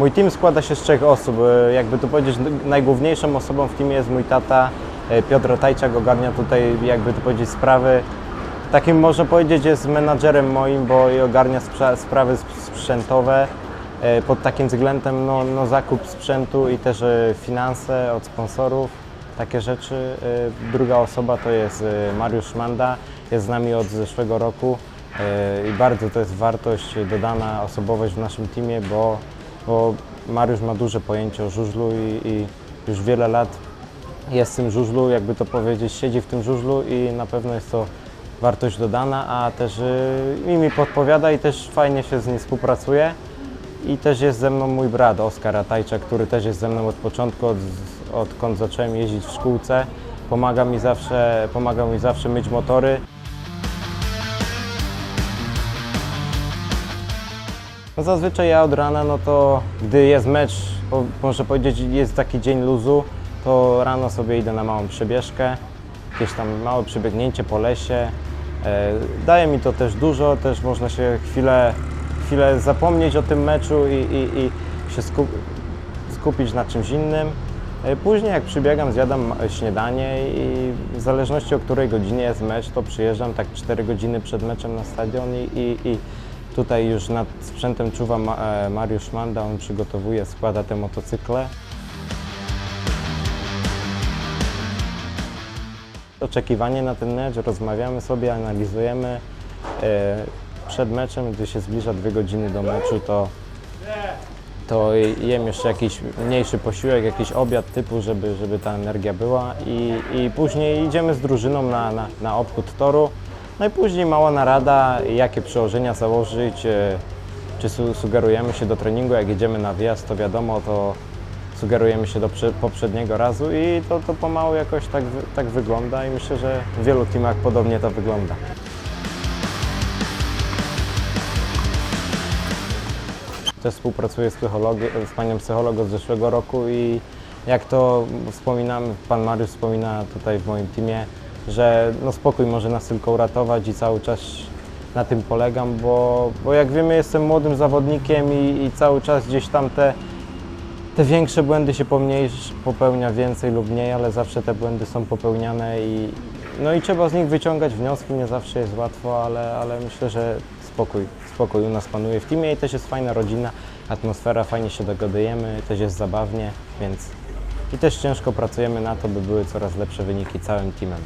Mój team składa się z trzech osób. E, Jakby tu powiedzieć, najgłówniejszą osobą w teamie jest mój tata e, Piotr Tajczak, ogarnia tutaj jakby tu powiedzieć sprawy. Takim można powiedzieć jest menadżerem moim, bo ogarnia sprawy sp- sprzętowe. E, Pod takim względem no, no zakup sprzętu i też finanse od sponsorów, takie rzeczy. Druga osoba to jest Mariusz Manda, jest z nami od zeszłego roku i bardzo to jest wartość dodana osobowość w naszym teamie, bo, bo Mariusz ma duże pojęcie o żużlu i, i już wiele lat jest w tym żużlu, jakby to powiedzieć, siedzi w tym żużlu i na pewno jest to wartość dodana, a też y, mi podpowiada i też fajnie się z nim współpracuje. I też jest ze mną mój brat Oskar Atajczak, który też jest ze mną od początku, od, odkąd zacząłem jeździć w szkółce. Pomaga mi zawsze, pomaga mi zawsze myć motory. No zazwyczaj ja od rana, no to gdy jest mecz, po, można powiedzieć, jest taki dzień luzu, to rano sobie idę na małą przebieżkę, jakieś tam małe przebiegnięcie po lesie. E, daje mi to też dużo, też można się chwilę, chwilę zapomnieć o tym meczu i, i, i się skup, skupić na czymś innym. E, Później jak przybiegam, zjadam śniadanie i w zależności o której godzinie jest mecz, to przyjeżdżam tak 4 godziny przed meczem na stadion i, i, i tutaj już nad sprzętem czuwa e, Mariusz Manda, on przygotowuje, składa te motocykle. Oczekiwanie na ten mecz, rozmawiamy sobie, analizujemy. E, Przed meczem, gdy się zbliża dwie godziny do meczu, to to jem jeszcze jakiś mniejszy posiłek, jakiś obiad typu, żeby, żeby ta energia była i, i później idziemy z drużyną na, na, na obchód toru. No i później mała narada, jakie przełożenia założyć, e, czy su, sugerujemy się do treningu, jak jedziemy na wyjazd, to wiadomo, to sugerujemy się do prze, poprzedniego razu i to, to pomału jakoś tak, tak wygląda i myślę, że w wielu teamach podobnie to wygląda. Też współpracuję z, z panią psycholog od zeszłego roku i jak to wspominam, pan Mariusz wspomina tutaj w moim teamie, że no spokój może nas tylko uratować i cały czas na tym polegam, bo, bo jak wiemy jestem młodym zawodnikiem i, i cały czas gdzieś tam te, te większe błędy się popełnia więcej lub mniej, ale zawsze te błędy są popełniane i, no i trzeba z nich wyciągać wnioski, nie zawsze jest łatwo, ale, ale myślę, że spokój, spokój u nas panuje w teamie i też jest fajna rodzina, atmosfera, fajnie się dogadujemy, też jest zabawnie, więc i też ciężko pracujemy na to, by były coraz lepsze wyniki całym teamem.